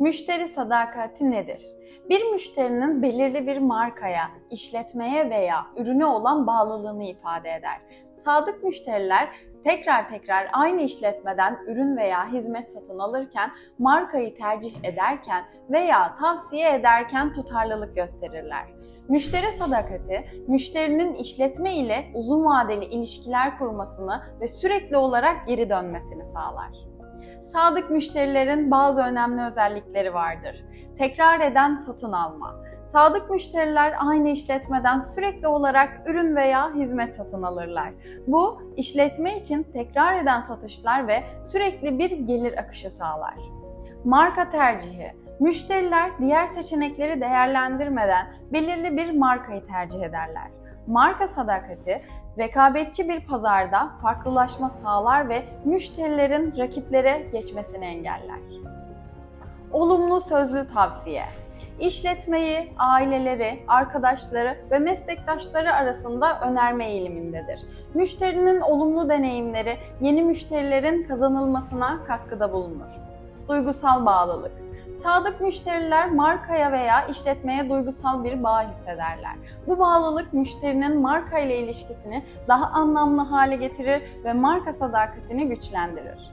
Müşteri sadakati nedir? Bir müşterinin belirli bir markaya, işletmeye veya ürüne olan bağlılığını ifade eder. Sadık müşteriler tekrar tekrar aynı işletmeden ürün veya hizmet satın alırken, markayı tercih ederken veya tavsiye ederken tutarlılık gösterirler. Müşteri sadakati, müşterinin işletme ile uzun vadeli ilişkiler kurmasını ve sürekli olarak geri dönmesini sağlar. Sadık müşterilerin bazı önemli özellikleri vardır. Tekrar eden satın alma. Sadık müşteriler aynı işletmeden sürekli olarak ürün veya hizmet satın alırlar. Bu, işletme için tekrar eden satışlar ve sürekli bir gelir akışı sağlar. Marka tercihi. Müşteriler diğer seçenekleri değerlendirmeden belirli bir markayı tercih ederler. Marka sadakati, rekabetçi bir pazarda farklılaşma sağlar ve müşterilerin rakiplere geçmesini engeller. Olumlu sözlü tavsiye. İşletmeyi aileleri, arkadaşları ve meslektaşları arasında önerme eğilimindedir. Müşterinin olumlu deneyimleri yeni müşterilerin kazanılmasına katkıda bulunur. Duygusal bağlılık. Sadık müşteriler markaya veya işletmeye duygusal bir bağ hissederler. Bu bağlılık müşterinin marka ile ilişkisini daha anlamlı hale getirir ve marka sadakatini güçlendirir.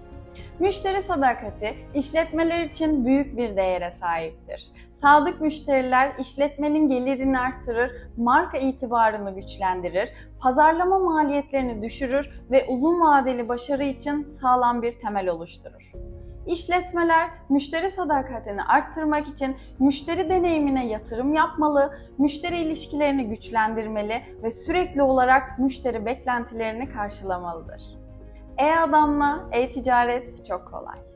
Müşteri sadakati işletmeler için büyük bir değere sahiptir. Sadık müşteriler işletmenin gelirini arttırır, marka itibarını güçlendirir, pazarlama maliyetlerini düşürür ve uzun vadeli başarı için sağlam bir temel oluşturur. İşletmeler müşteri sadakatini arttırmak için müşteri deneyimine yatırım yapmalı, müşteri ilişkilerini güçlendirmeli ve sürekli olarak müşteri beklentilerini karşılamalıdır. E-Adam'la e-ticaret çok kolay.